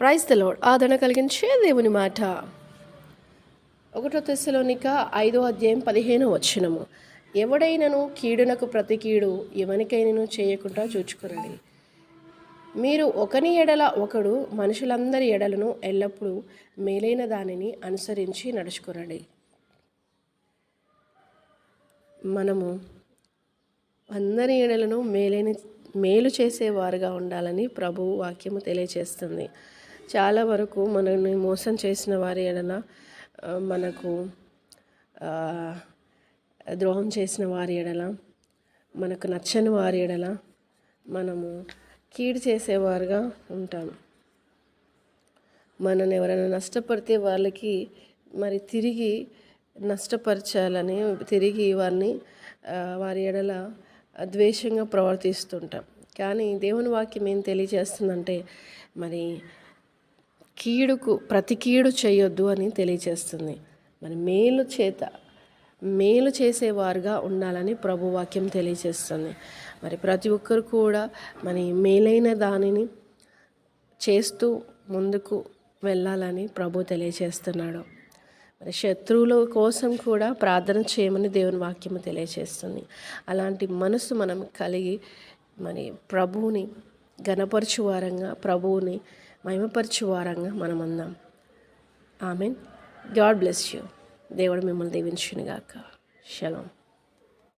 Praise the load ఆదరణ కలిగించే దేవుని మాట. ఒకటో తెశలోనిక ఐదో అధ్యాయం పదిహేను వచ్చినము ఎవడైనను కీడునకు ప్రతి కీడు ఎవనికైనను చేయకుండా చూచుకునండి. మీరు ఒకని ఎడల ఒకడు మనుషులందరి ఎడలను ఎల్లప్పుడూ మేలైన దానిని అనుసరించి నడుచుకునండి. మనము అందరి ఎడలను మేలైన మేలు చేసేవారుగా ఉండాలని ప్రభువు వాక్యము తెలియచేస్తుంది. చాలా వరకు మనల్ని మోసం చేసిన వారి ఎడల మనకు ద్రోహం చేసిన వారి ఎడల మనకు నచ్చని వారి ఎడల మనము కీడు చేసేవారుగా ఉంటాం. మనల్ని ఎవరైనా నష్టపడితే వాళ్ళకి మరి తిరిగి నష్టపరచాలని తిరిగి వారిని వారి ఎడల ద్వేషంగా ప్రవర్తిస్తుంటాం. కానీ దేవుని వాక్యం ఏం తెలియజేస్తుందంటే మరి కీడుకు ప్రతి కీడు చేయొద్దు అని తెలియచేస్తుంది. మరి మేలు చేత మేలు చేసేవారుగా ఉండాలని ప్రభు వాక్యం తెలియజేస్తుంది మరి ప్రతి ఒక్కరు కూడా మరి మేలైన దానిని చేస్తూ ముందుకు వెళ్ళాలని ప్రభు తెలియజేస్తున్నాడు మరి శత్రువుల కోసం కూడా ప్రార్థన చేయమని దేవుని వాక్యము తెలియజేస్తుంది అలాంటి మనసు మనం కలిగి మరి ప్రభువుని గణపరచు వారంగా ప్రభువుని మహిమపరచు వారంగా మనం అందాం ఆమెన్. God bless you. దేవుడు మిమ్మల్ని దీవించునుగాక. శలం